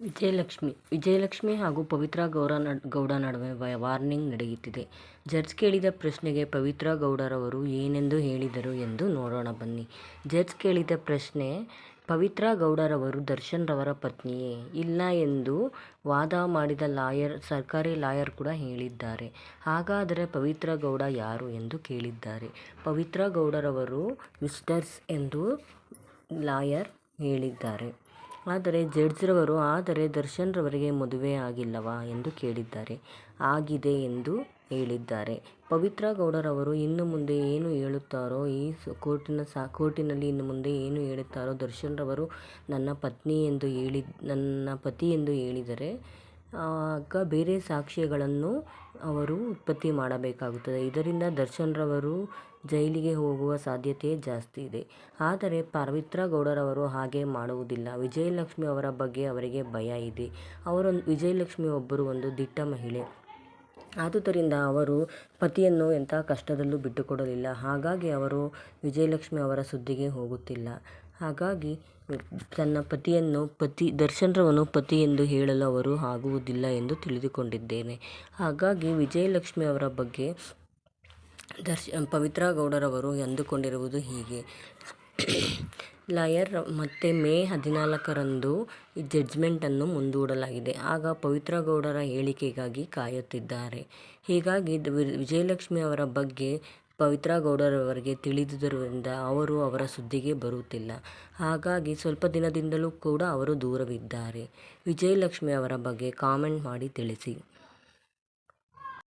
ವಿಜಯಲಕ್ಷ್ಮಿ ವಿಜಯಲಕ್ಷ್ಮಿ ಹಾಗೂ ಪವಿತ್ರ ಗೌರ ಗೌಡ ನಡುವೆ ವಾರ್ನಿಂಗ್ ನಡೆಯುತ್ತಿದೆ. ಜಡ್ಜ್ ಕೇಳಿದ ಪ್ರಶ್ನೆಗೆ ಪವಿತ್ರ ಗೌಡರವರು ಏನೆಂದು ಹೇಳಿದರು ಎಂದು ನೋಡೋಣ ಬನ್ನಿ. ಜಡ್ಜ್ ಕೇಳಿದ ಪ್ರಶ್ನೆ, ಪವಿತ್ರ ಗೌಡರವರು ದರ್ಶನ್ ರವರ ಪತ್ನಿಯೇ? ಇಲ್ಲ ಎಂದು ವಾದ ಮಾಡಿದ ಲಾಯರ್, ಸರ್ಕಾರಿ ಲಾಯರ್ ಕೂಡ ಹೇಳಿದ್ದಾರೆ. ಹಾಗಾದರೆ ಪವಿತ್ರ ಗೌಡ ಯಾರು ಎಂದು ಕೇಳಿದ್ದಾರೆ. ಪವಿತ್ರ ಗೌಡರವರು ಮಿಸ್ಟರ್ಸ್ ಎಂದು ಲಾಯರ್ ಹೇಳಿದ್ದಾರೆ. ಆದರೆ ಜಡ್ಜ್ರವರು, ಆದರೆ ದರ್ಶನ್ರವರಿಗೆ ಮದುವೆ ಆಗಿಲ್ಲವಾ ಎಂದು ಕೇಳಿದ್ದಾರೆ. ಆಗಿದೆ ಎಂದು ಹೇಳಿದ್ದಾರೆ. ಪವಿತ್ರ ಗೌಡರವರು ಇನ್ನು ಮುಂದೆ ಏನು ಹೇಳುತ್ತಾರೋ, ಈ ಕೋರ್ಟಿನ ಸಾ, ಕೋರ್ಟಿನಲ್ಲಿ ಇನ್ನು ಮುಂದೆ ಏನು ಹೇಳುತ್ತಾರೋ ದರ್ಶನ್ರವರು ನನ್ನ ಪತ್ನಿ ಎಂದು ಹೇಳಿ, ನನ್ನ ಪತಿ ಎಂದು ಹೇಳಿದರೆ ಆಗ ಬೇರೆ ಸಾಕ್ಷ್ಯಗಳನ್ನು ಅವರು ಉತ್ಪತ್ತಿ ಮಾಡಬೇಕಾಗುತ್ತದೆ. ಇದರಿಂದ ದರ್ಶನ್ರವರು ಜೈಲಿಗೆ ಹೋಗುವ ಸಾಧ್ಯತೆ ಜಾಸ್ತಿ ಇದೆ. ಆದರೆ ಪವಿತ್ರ ಗೌಡರವರು ಹಾಗೆ ಮಾಡುವುದಿಲ್ಲ. ವಿಜಯಲಕ್ಷ್ಮಿ ಅವರ ಬಗ್ಗೆ ಅವರಿಗೆ ಭಯ ಇದೆ. ಅವರೊಂದು ವಿಜಯಲಕ್ಷ್ಮಿ ಒಬ್ಬರು ಒಂದು ದಿಟ್ಟ ಮಹಿಳೆ. ಆದುದರಿಂದ ಅವರು ಪತಿಯನ್ನು ಎಂಥ ಕಷ್ಟದಲ್ಲೂ ಬಿಟ್ಟುಕೊಡಲಿಲ್ಲ. ಹಾಗಾಗಿ ಅವರು ವಿಜಯಲಕ್ಷ್ಮಿ ಅವರ ಸುದ್ದಿಗೆ ಹೋಗುತ್ತಿಲ್ಲ. ಹಾಗಾಗಿ ತನ್ನ ಪತಿಯನ್ನು, ಪತಿ, ದರ್ಶನ್ರವನು ಪತಿ ಎಂದು ಹೇಳಲು ಅವರು ಆಗುವುದಿಲ್ಲ ಎಂದು ತಿಳಿದುಕೊಂಡಿದ್ದೇನೆ. ಹಾಗಾಗಿ ವಿಜಯಲಕ್ಷ್ಮಿ ಅವರ ಬಗ್ಗೆ ಪವಿತ್ರ ಗೌಡರವರು ಅಂದುಕೊಂಡಿರುವುದು ಹೀಗೆ. ಲಾಯರ್ ಮತ್ತೆ ಮೇ ಹದಿನಾಲ್ಕರಂದು ಜಡ್ಜ್ಮೆಂಟನ್ನು ಮುಂದೂಡಲಾಗಿದೆ. ಆಗ ಪವಿತ್ರ ಗೌಡರ ಹೇಳಿಕೆಗಾಗಿ ಕಾಯುತ್ತಿದ್ದಾರೆ. ಹೀಗಾಗಿ ವಿಜಯಲಕ್ಷ್ಮಿ ಅವರ ಬಗ್ಗೆ ಪವಿತ್ರ ಗೌಡರವರಿಗೆ ತಿಳಿದುದರಿಂದ ಅವರು ಅವರ ಸುದ್ದಿಗೆ ಬರುತ್ತಿಲ್ಲ. ಹಾಗಾಗಿ ಸ್ವಲ್ಪ ದಿನದಿಂದಲೂ ಕೂಡ ಅವರು ದೂರವಿದ್ದಾರೆ. ವಿಜಯಲಕ್ಷ್ಮಿ ಅವರ ಬಗ್ಗೆ ಕಾಮೆಂಟ್ ಮಾಡಿ ತಿಳಿಸಿ.